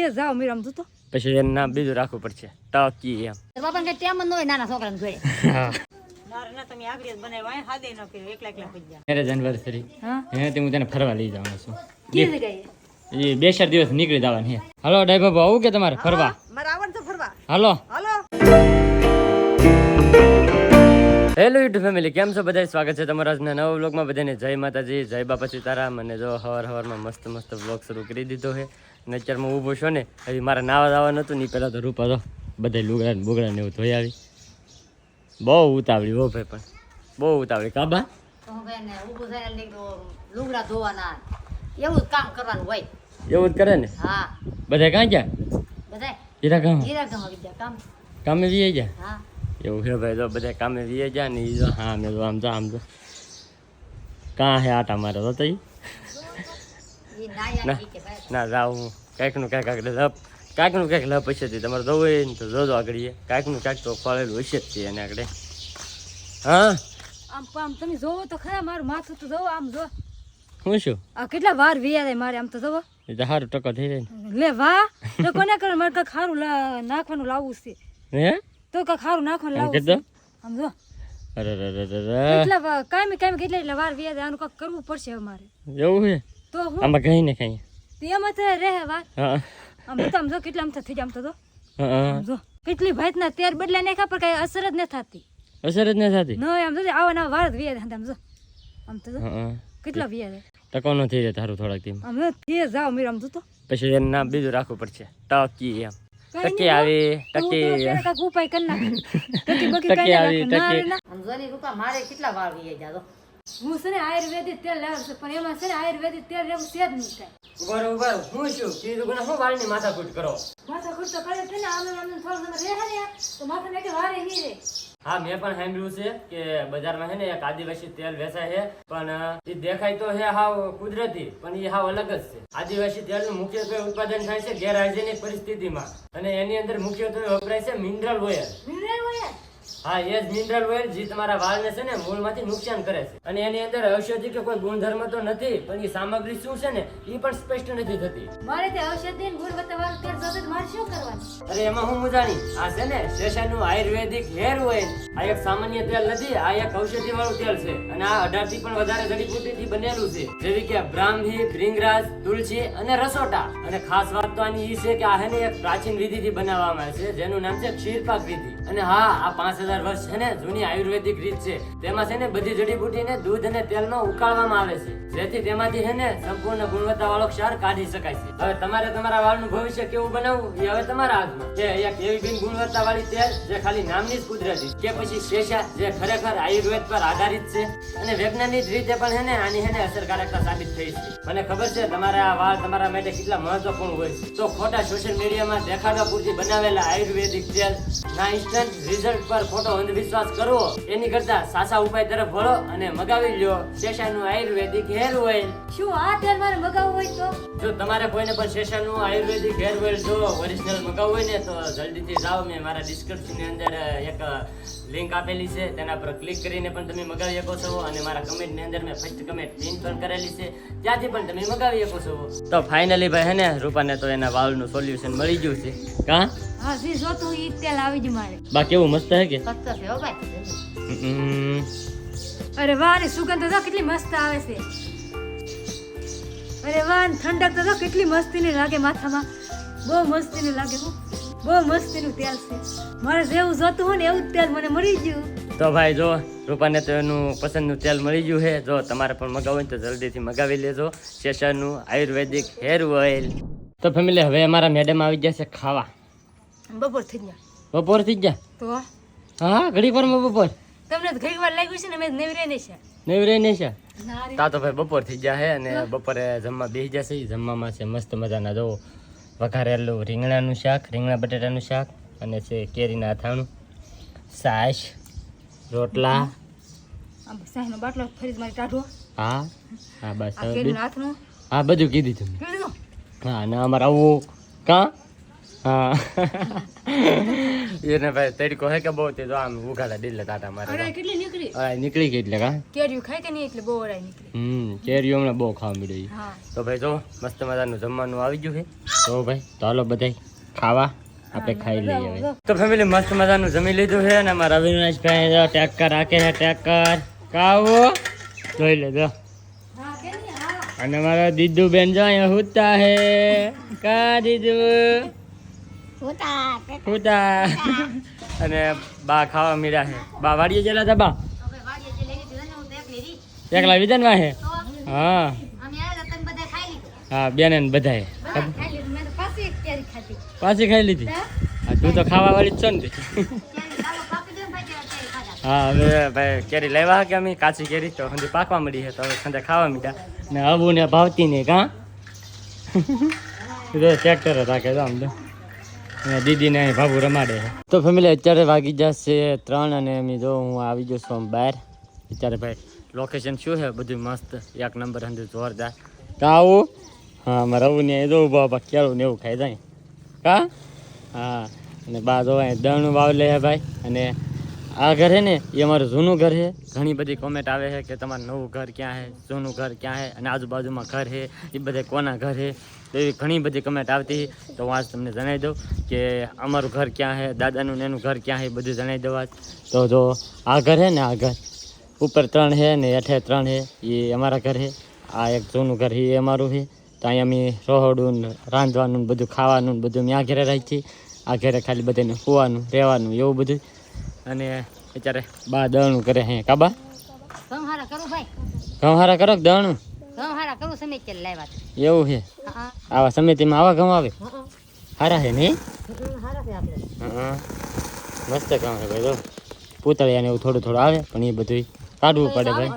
એ જાઓ મીરામ તું તો. પછી એનું નામ બીજું રાખવું પડશે. ટકી એમ. બાપાને કઈ ટેમ ન હોય નાના છોકરાને જોઈએ મેરેજ એનિવર્સરી એનાથી હું? તને ફરવા લઈ જવાનો છું. એ બે ચાર દિવસ નીકળી જવાની હાલો ડાઈ આવું કે તમારે ફરવા? હાલો. હેલો. યુટ્યુબ ફેમિલી કેમ છો? બધા સ્વાગત છે તમારા આજના નવા વ્લોગમાં. બધાને જય માતાજી જય બાપા સીતારામ અને જો હવાર હવારમાં મસ્ત મસ્ત વ્લોગ શરૂ કરી દીધો છે. અને અત્યારમાં ઊભો છો ને હજી મારે નાવા દાવા નહોતું ને પહેલાં તો રૂપા તો બધા લુગડા ને બોગડા ને એવું ધોઈ આવી. બહુ ઉતાવળી હો ભાઈ પણ. બહુ ઉતાવળી. કાબા લુગડા ધોવાના. એવું જ કામ કરવાનું હોય. એવું જ કરે ને? હા. બધા ક્યાં ગયા? બધા હીરા કામ હીરા ગામ કામ. કામે વી ગયા? હા. એવું છે ભાઈ તો બધા કામે વીએ ગયા ને જો હા મેં તો આમ તો આમ તો. કાં હે આટા મારે તો તઈ? ના. જાઉં હું. કાંઈકનું કાંઈક આગળ લપ. કાંઈકનું કાંઈક લપ હશે તે. તમારે જવું હોય ને તો જોજો આગળ કાંઈકનું કાંઈક તો ફળેલું હશે જ તે એને આગળ. હા? આમ આમ તમે જોવો તો ખરા મારું માથું તો જોવો આમ જો. હું શું? આ કેટલા વાર વિયા જાય મારે આમ તો જોવો. એ તો સારું ટકો થઈ જાય લે વાહ તો કોને કરે? મારે કાંઈક સારું નાખવાનું લાવવું છે. હે? તો કાંઈક ખારું નાખવાનું લાવવું છે. આમ જો. અરે અરે અરે કાયમી કાયમી કેટલા એટલે વાર વિયા જાય આનું કાંઈક કરવું પડશે હવે મારે. એવું છે? તો હું? આમાં કहीं ને કઈ તેમાં તો રહે વાત. હા. આમ તો આમ જો કેટલા આમ થઈ આમ તો જો. હા, હા. આમ કેટલી ભાતના તેર બદલાય નાખ્યા પણ કઈ અસર જ ન થતી. અસર જ ન થતી? ન આમ જો આવા ના વાર વિયા જાય આમ જો. આમ તો કેટલા વિયા ટકો ન થઈ જાય તારું થોડાક ટીમ આમ જો તે જાવ મીર આમ તો પછી એનું નામ બીજું રાખવું પડશે. ટકી એમ. ટકી આવી ટકી ઉપાય કરી નાખું. ટકી બકી ટકી કાંઈ ના આવી, ના. ના. રૂપા મારે કેટલા વાર વીએ જાતો હું છે ને આયુર્વેદિક તેલ લાવું છું પણ એમાં છે ને આયુર્વેદિક તેલ રહેવું છે જ નહીં કાંઈ. ઊભા રહો, હું શું કીધું કે શું વાળની માથાકૂટ કરો માથાકૂટ તો કરે છે ને આમ આમ થોડું તમે રહે ને તો માથા કે વારે નહીં રહે. હા મેં પણ સાંભળ્યું છે કે બજારમાં છે ને એક આદિવાસી તેલ વેચાય છે પણ એ દેખાય તો છે હાવ કુદરતી પણ એ હાવ અલગ જ છે આદિવાસી તેલનું મુખ્યત્વે ઉત્પાદન થાય છે ગેરહાઇજેનિક પરિસ્થિતિમાં અને એની અંદર મુખ્યત્વે વપરાય છે મિનરલ ઓઇલ હા એ જ મિનરલ ઓઇલ જે તમારા વાળને છે ને મૂળમાંથી નુકસાન કરે છે. અને એની અંદર ઔષધિ કે કોઈ ગુણધર્મ તો નથી પણ એ સામગ્રી શું છે ને એ પણ સ્પષ્ટ નથી થતી. મારે તે ઔષધિ ને ગુણવત્તાવાળું તેલ જોતું મારે શું કરવાનું? અરે એમાં હું મુજાણી આ છે ને શેષાનું આયુર્વેદિક હેર ઓઇલ આ એક સામાન્ય તેલ નથી આ એક ઔષધિ વાળું તેલ છે. અને આ અઢારથી પણ વધારે જડીબુટ્ટીથી બનેલું છે. જેવી કે બ્રાહ્મી ભૃંગરાજ તુલસી અને રસોટા. અને ખાસ વાત તો આની એ છે કે આ હે ને એક પ્રાચીન વિધિ થી બનાવવામાં આવે છે જેનું નામ છે ક્ષીરપાક વિધિ. અને હા આ પાંચ હજાર વર્ષ છે ને જૂની આયુર્વેદિક રીત છે. તેમાં છે ને બધી જડીબુટ્ટીને દૂધ અને તેલમાં ઉકાળવામાં આવે છે. જેથી તેમાંથી છે ને સંપૂર્ણ ગુણવત્તા વાળો ક્ષાર કાઢી શકાય છે. હવે તમારે તમારા વાળનું ભવિષ્ય કેવું બનાવવું? એ હવે તમારા હાથમાં. કે એક એવી બિન ગુણવત્તા વાળી તેલ, જે ખાલી નામની જ કુદરતી, કે પછી શેષા, જે ખરેખર આયુર્વેદ પર આધારિત છે. અને વૈજ્ઞાનિક રીતે પણ છે ને આની છે ને અસરકારકતા સાબિત થઈ છે. મને ખબર છે તમારા આ વાળ તમારા માટે કેટલા મહત્વપૂર્ણ હોય છે. તો ખોટા સોશિયલ મીડિયામાં દેખાડવા પૂરતી બનાવેલા આયુર્વેદિક તેલ, ના ઇન્સ્ટન્ટ રિઝલ્ટ પર ખોટો અંધવિશ્વાસ કરવો. એની કરતા સાચા ઉપાય તરફ વળો અને મગાવી લ્યો. શેષાનું આયુર્વેદિક હેર ઓઇલ શું આ તેલ મારે મગાવવું હોય તો? જો તમારે કોઈને પણ શેષાનું આયુર્વેદિક હેર ઓઇલ જો ઓરિજિનલ મગાવવું હોય ને તો જલ્દીથી જાઓ. મેં મારા ડિસ્ક્રિપ્શનની અંદર એક લિંક આપેલી છે. તેના પર ક્લિક કરીને પણ તમે મગાવી શકો છો અને મારા કમેન્ટની અંદર મેં ફર્સ્ટ કમેન્ટ પિન પણ કરેલી છે. ત્યાંથી પણ તમે મગાવી શકો છો. તો ફાઇનલી ભાઈ હે ને રૂપાને તો એના વાળનું સોલ્યુશન મળી ગયું છે. કા હા જે જોતું ઈ તેલ આવી જ મારે. બા કેવું મસ્ત હે કે? સસ્તો છે હો ભાઈ. અરે વાહ ને સુગંધ તો કેટલી મસ્ત આવે છે. અરે વાહ ઠંડક તો કેટલી કેટલી મસ્તીની લાગે માથામાં. બહુ મસ્તીની લાગે હો. બહુ મસ્તીનું તેલ છે. મારે જેવું જોતું હોય ને એવું તેલ મને મળી ગયું. તો ભાઈ જો રૂપાને તો એનું પસંદનું તેલ મળી ગયું છે. જો તમારે પણ મગાવવું હોય તો જલ્દીથી મગાવી લેજો. શેષાનું આયુર્વેદિક હેર ઓઇલ. તો ફેમિલી હવે અમારા મેડમ આવી ગયા છે ખાવા. બપોર થઈ ગયા. બપોર થઈ ગયા? તો? હા ઘડી પર બપોર? તમને ઘડી વાર લાગ્યું છે ને મેં નવી રહી છે. નહીં રહી નહીં છે તા તો ભાઈ બપોર થઈ ગયા છે અને બપોરે જમવા બેસી જશે જમવામાં છે મસ્ત મજાના જો વઘારેલું રીંગણાનું શાક રીંગણા બટેટાનું શાક અને છે કેરીના અથાણું સાશ રોટલા. સાહેબનો બાટલો ફરી મારી કાઢો હા હા બસ હા બધું કીધું તમે હા અને અમારે આવું કા? હા. એને ભાઈ તડકો હે કે બહુ તે જો આમ ઉઘાડા દિલે તાટા મારે અરે કેટલી નીકળી? અરે નીકળી ગઈ એટલે કા? કેરીઓ ખાય કે નહીં એટલે બહુ અડાઈ નીકળી. હમ કેરીઓ હમણાં બહુ ખાવા મળી હા. તો ભાઈ જો મસ્ત મજાનું જમવાનું આવી ગયું છે. તો ભાઈ ચાલો બધાય ખાવા. આપણે ખાઈ લઈએ હવે. તો ફેમિલી મસ્ત મજાનું જમી લીધું છે અને અમારા અવિનાશભાઈ જો ટેક્કર રાખે છે ટેક્કર કાવો? જોઈ લેજો. અને મારા દીદુ બેન જો અહીંયા હુતા હે. કા દીદુ? હુતા અને બા ખાવા મીડા છે. બા વાડીએ જેલા હતા બા? હું એકલી વિધન વાહે? હા. અમે આવ્યા હતા બધા ખાઈ લીધું. હા બેન ને બધાએ. બધા ખાઈ લીધું. મેં તો પાછી એક કેરી ખાધી. પાછી ખાઈ લીધી? હા, તું તો ખાવા વાળી જ છો ને હા હવે ભાઈ કેરી લેવા કે અમે? કાચી કેરી તો હજી પાકવા મળી છે તો હવે સાંજે ખાવા મીઠા ને આબુ ને ભાવતી ને કાં ટ્રેક્ટર રાખે તો આમ તો. દીદીને અહીં ભાભુ રમાડે તો ફેમિલી અત્યારે વાગી જશે ત્રણ અને એમ જો હું આવી ગયો છું બહાર. અત્યારે ભાઈ લોકેશન શું છે? બધું મસ્ત. એક નંબર અંદર જોરદાર. કા આવું? હા, મારે આવું ને જો ઊભા કેળું ને એવું ખાઈ જાય. કા? હા, અને બા જો દળનું વાવ લે છે ભાઈ. અને આ ઘર છે ને, એ અમારું જૂનું ઘર છે. ઘણી બધી કોમેન્ટ આવે છે કે તમારું નવું ઘર ક્યાં છે, જૂનું ઘર ક્યાં છે, અને આજુબાજુમાં ઘર છે. એ બધે કોના ઘર છે? એવી ઘણી બધી કમેન્ટ આવતી તો હું આજ તમને જણાવી દઉં કે અમારું ઘર ક્યાં છે દાદાનું ને એનું ઘર ક્યાં છે એ બધું જણાવી દઉં આજ. તો જો આ ઘર છે ને આ ઘર. ઉપર ત્રણ છે ને હેઠે ત્રણ છે એ અમારા ઘર છે. આ એક જૂનું ઘર એ અમારું છે. તો અહીંયા અમે રોહડું ને રાંધવાનું બધું ખાવાનું ને બધું અમે આ ઘરે રાખી છીએ આ ઘરે ખાલી બધાને સુવાનું રહેવાનું એવું બધું. અને અત્યારે બા દળનું કરે હે કાબા ઘઉં હારા કરું ભાઈ. કરો કે દળનું હારા કરું સમય લાવ્યા હતા. એવું છે? આવા આવા સમિતિમાં આવા ઘઉં આવે હારા છે ને હારા છે આપણે. હા મસ્ત કામ છે ભાઈ જો. પૂતળિયા ને એવું થોડું થોડું આવે પણ એ બધું કાઢવું પડે ભાઈ.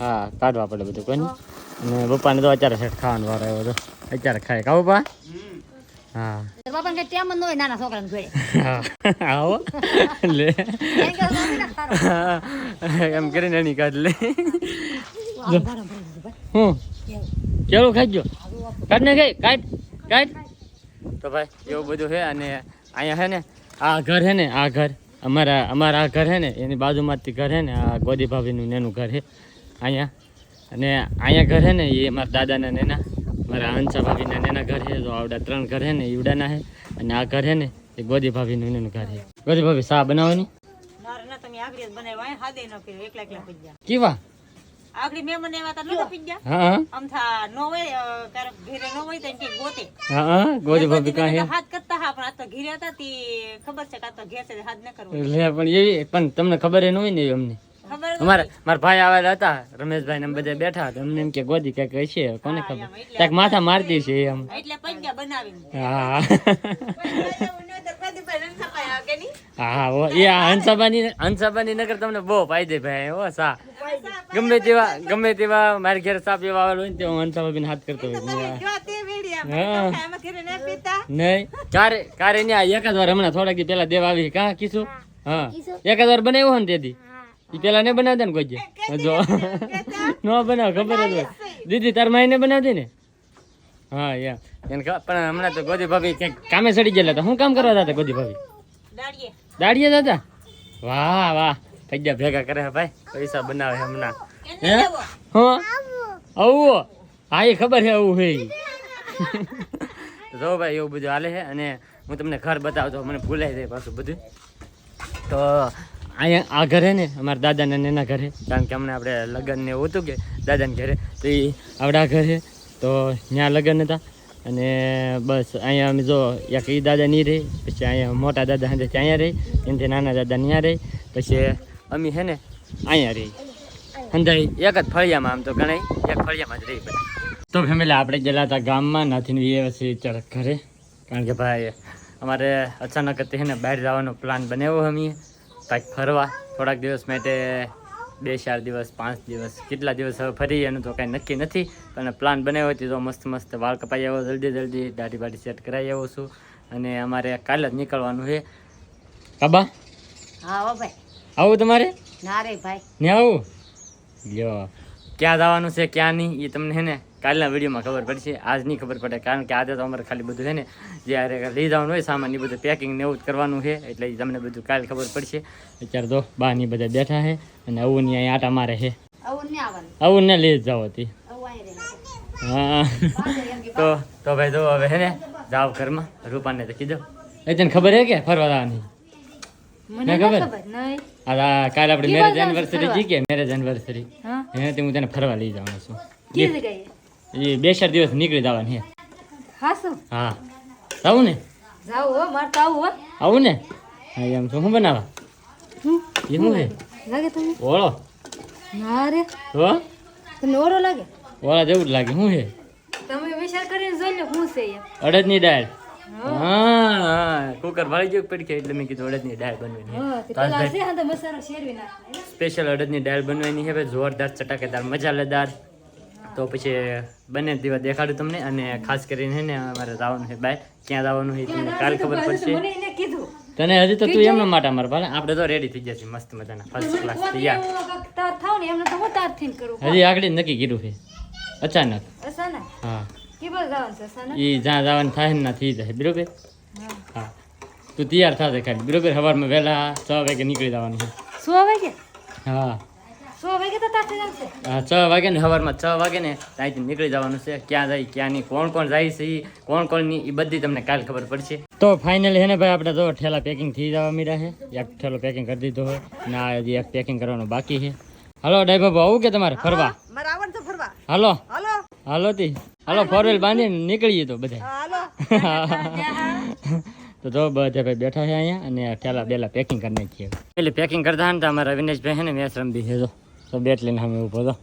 હા કાઢવા પડે બધું કોઈ અને પપ્પાને તો અત્યારે છે ખાવાનો વારો આવ્યો તો. અત્યારે ખાય. કાવ પા? હા. કે તમે એમ કરીને એની કાઢ લે. હું? કેળું ખાઈ ગયો. કાઢ ને કઈ કાઢ કાઢ. તો ભાઈ એવું બધું છે અને અહીંયા છે ને આ ઘર છે ને આ ઘર. અમારા અમારા આ ઘર છે ને એની બાજુમાંથી ઘર છે ને આ ગોદી ભાભીનું નેનું ઘર છે. અહીંયા. અને અહીંયા ઘર છે ને એ મારા દાદાના નેના મારા હંસા ભાભીના નેના ઘર છે. તો આવડા ત્રણ ઘર છે ને ઈવડાના છે. અને આ ઘર છે ને એ ગોદી ભાભીનું નેનું ઘર છે. ગોદી ભાભી શા બનાવવાની? કેવા? આગળ મેં મને એવા નતો પી ગયા હા આમ થા નો હોય ક્યારેક ઘેરે નો હોય તો એમ ગોતે. હા હા ગોદી ભાભી કાં છે હાથ કરતા હા પણ આ તો ઘેરે હતા તી ખબર છે કા તો ઘેર છે હાથ ન કરવો લે પણ એવી પણ તમને ખબર એ ન હોય ને અમને? અમારા મારા ભાઈ આવેલા હતા રમેશભાઈ ને બધા બેઠા હતા. અમને એમ કે ગોદી કંઈક હશે કોને ખબર? ક્યાંક માથા મારતી છે એમ. એટલે પંજા બનાવીને. હા. હા એ હંસાબાની હંસાબાની નગર તમને બહુ ફાયદે ભાઈ હો સા. ગમે તેવા ગમે તેવા મારી ઘરે સાપ એવા આવેલો હોય ને તેવા હું હંસાબાબીને હાથ કરતો હોય. જો નહીં. કારે કારે ત્યાં એકાદ વાર હમણાં થોડાક દી પેલા દેવા આવી કા કીશું? હા. એકાદ વાર બનાવ્યો હોય ને તેથી? ઈ પેલા ને બનાવતા ને કોઈ. જો. ન બનાવ ખબર જ હોય. દીદી તાર માઈને બનાવતી ને? હા યા એને પણ હમણાં તો ગોદી ભાભી ક્યાંક કામે સડી ગયેલા હતા. શું કામ કરવા હતા ગોદી ભાભી? દાડીએ દાડીએ દાદા વાહ વાહ. પૈસા ભેગા કરે ભાઈ? પૈસા બનાવે હમણાં. હે? હા? આવું. હા એ ખબર છે આવું ભાઈ. જો ભાઈ એવું બધું હાલે છે અને હું તમને ઘર બતાવતો મને ભૂલાઈ જાય પાછું બધું. તો અહીંયા આ ઘરે ને અમારા દાદાને એના ઘરે કારણ કે હમણાં આપણે લગ્ન ને એવું હતું કે દાદાના ઘરે તો એ આવડા ઘરે તો ત્યાં લગ્ન હતા. અને બસ અહીંયા અમે જો એક એ દાદા નહીં રહી પછી અહીંયા મોટા દાદા સાથે અહીંયા રહી એનાથી નાના દાદા ત્યાં રહી પછી અમે છે ને અહીંયા રહી અંધાઈ એક જ ફળિયામાં આમ તો ગણાય એક ફળિયામાં જ રહી બધા. તો ફેમિલી આપણે ગયેલા હતા ગામમાં નાથીને પછી ચાલ ઘરે. કારણ કે ભાઈ અમારે અચાનક છે ને બહાર જવાનો પ્લાન બનાવ્યો અમે. કાંઈક ફરવા. થોડાક દિવસ માટે બે ચાર દિવસ પાંચ દિવસ કેટલા દિવસ હવે ફરી એનું તો કાંઈ નક્કી નથી. પણ પ્લાન બનાવ્યો હતી તો મસ્ત મસ્ત વાળ કપાઈ આવ્યો જલ્દી જલ્દી દાઢી બાઢી સેટ કરાવી આવું છું. અને અમારે કાલે જ નીકળવાનું છે. કાબા? હા હો ભાઈ. આવું તમારે? ના રે ભાઈ. ને આવું? લ્યો. ક્યાં જવાનું છે ક્યાં નહીં એ તમને હે ને કાલના વિડીયોમાં ખબર પડશે. આજ નહીં ખબર પડે કારણ કે આજે તો અમારે ખાલી બધું છે ને જ્યારે લઈ જવાનું હોય સામાન એ બધું પેકિંગ ને એવું જ કરવાનું છે એટલે તમને બધું કાલ ખબર પડશે. અત્યારે તો બા ની બધા બેઠા છે અને આવું ની અહીં આટા મારે છે આવું ને લઈ જાઓ હતી. હા. તો તો ભાઈ જો હવે હે ને જાવ ઘરમાં. રૂપાને તો કીધું. એ તને ખબર હે કે ફરવા જવાની? મને ખબર? નહીં. આ કાલે આપણે મેરેજ જાવ એનિવર્સરી? જી કે મેરેજ એનિવર્સરી હા? એનાથી હું તને ફરવા લઈ જવાનો છું. કી ગઈ એ બે ચાર દિવસ નીકળી જવાની હે. હા શું? હા. આવું ને? જાવ હો મારે તો આવું હો. આવું ને? હા એમ શું શું બનાવા? હું એ હું? છે લાગે તમને? ઓળો. ના રે. હો? તમને ઓળો લાગે? ઓળા જેવું જ લાગે. શું છે તમે વિચાર કરીને જોઈ લો હું છે એમ અડદની દાળ. હા. હા કુકર વાળી ગયું પડી એટલે મેં કીધું અડદની દાળ બનવાની સ્પેશિયલ અડદની દાળ બનવાની છે જોરદાર ચટાકેદાર મજાલેદાર તો પછી બંને દિવસ દેખાડું તમને અને ખાસ કરીને ને અમારે જવાનું છે બાય ક્યાં જવાનું છે તમને કાલ ખબર પડશે. તને હજી તો તું એમના માટે અમારે ભલે આપણે તો રેડી થઈ જશે મસ્ત મજાના ફર્સ્ટ ક્લાસ તૈયાર. હજી આગળ નક્કી કીધું છે અચાનક. અચાનક? હા. કે જવાનું છે એ જ્યાં જવાનું થાય ને થઈ જાય બરોબર? હા. તું તૈયાર થશે ખાલી. બરોબર સવારમાં વહેલા છ વાગે નીકળી જવાનું છે. છ વાગે? હા. સો વાગે તો તાર જશે હા છ વાગે ને સવારમાં છ વાગે ને ત્યાંથી નીકળી જવાનું છે. ક્યાં જાય ક્યાં નહીં કોણ કોણ જાય છે કોણ કોણ નહીં એ બધી તમને કાલ ખબર પડશે. તો ફાઇનલી હે ને ભાઈ આપણે તો ઠેલા પેકિંગ થઈ જવા મીરા છે. એક ઠેલો પેકિંગ કરી દીધો હોય ને આ હજી એક પેકિંગ કરવાનું બાકી છે. હલો ડાઈ બાબુ આવું કે તમારે ફરવા? મારે હલો ફરવા. હાલો. હાલો. હાલો તી હલો ફોર વ્હીલ બાંધીને નીકળીએ તો બધા હાલો. તો જો બધા ભાઈ બેઠા છે અહીંયા અને ઠેલા બેલા પેકિંગ કરી નાખીએ પેલી પેકિંગ કરતા હતા ને તો અમારા વિનેશભાઈ છે ને મેચ રમતી છે જો. તો બેટ લઈને સામે ઊભો તો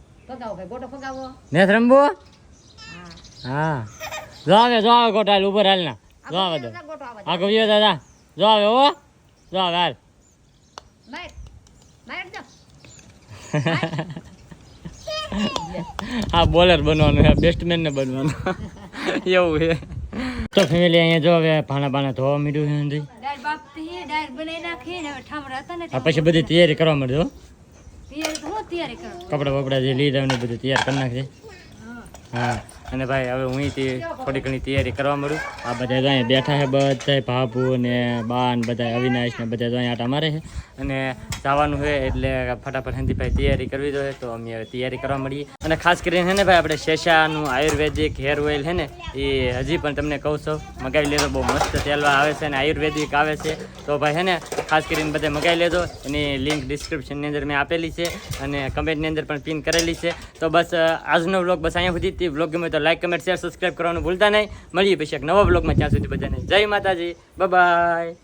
મેચ રમવો? હા. જો આવે જો આવે કોટાલ ઉપર હાલ ના જો આવે તો. આ ગયો દાદા. જો આવે ઓ જો આવે હાલ. હા બોલર બનવાનું બેસ્ટમેન ને બનવાનું. એવું છે. તો ફેમિલી અહીંયા જો હવે ભાણા ભાણા ધોવા મળ્યું છે આ પછી બધી તૈયારી કરવા મળજો કપડા બપડા જે લઈ જવાનું બધું તૈયાર કરી નાખજે. હા. અને ભાઈ હવે હું તે થોડી ઘણી તૈયારી કરવા મળું. આ બધા તો અહીંયા બેઠા છે બધા ભાભુ ને બા ને બધા અવિનાશ ને બધા તો અહીંયા આટા મારે છે. અને જવાનું છે એટલે ફટાફટ હંદીભાઈ તૈયારી કરવી જોઈએ તો અમે હવે તૈયારી કરવા મળીએ. અને ખાસ કરીને છે ને ભાઈ આપણે શેષાનું આયુર્વેદિક હેર ઓઇલ છે ને એ હજી પણ તમને કહું છું મગાવી લેજો બહુ મસ્ત તેલવા આવે છે અને આયુર્વેદિક આવે છે. તો ભાઈ છે ને ખાસ કરીને બધા મગાવી લેજો એની લિંક ડિસ્ક્રિપ્શનની અંદર મેં આપેલી છે અને કમેન્ટની અંદર પણ પિન કરેલી છે. તો બસ આજનો વ્લોગ બસ અહીંયા સુધી. તે વ્લોગ ગમે તો લાઈક કમેન્ટ શેર સબસ્ક્રાઈબ કરવાનું ભૂલતા નહીં. મળીએ પછી એક નવા બ્લોગમાં ત્યાં સુધી બધાને જય માતાજી. બાય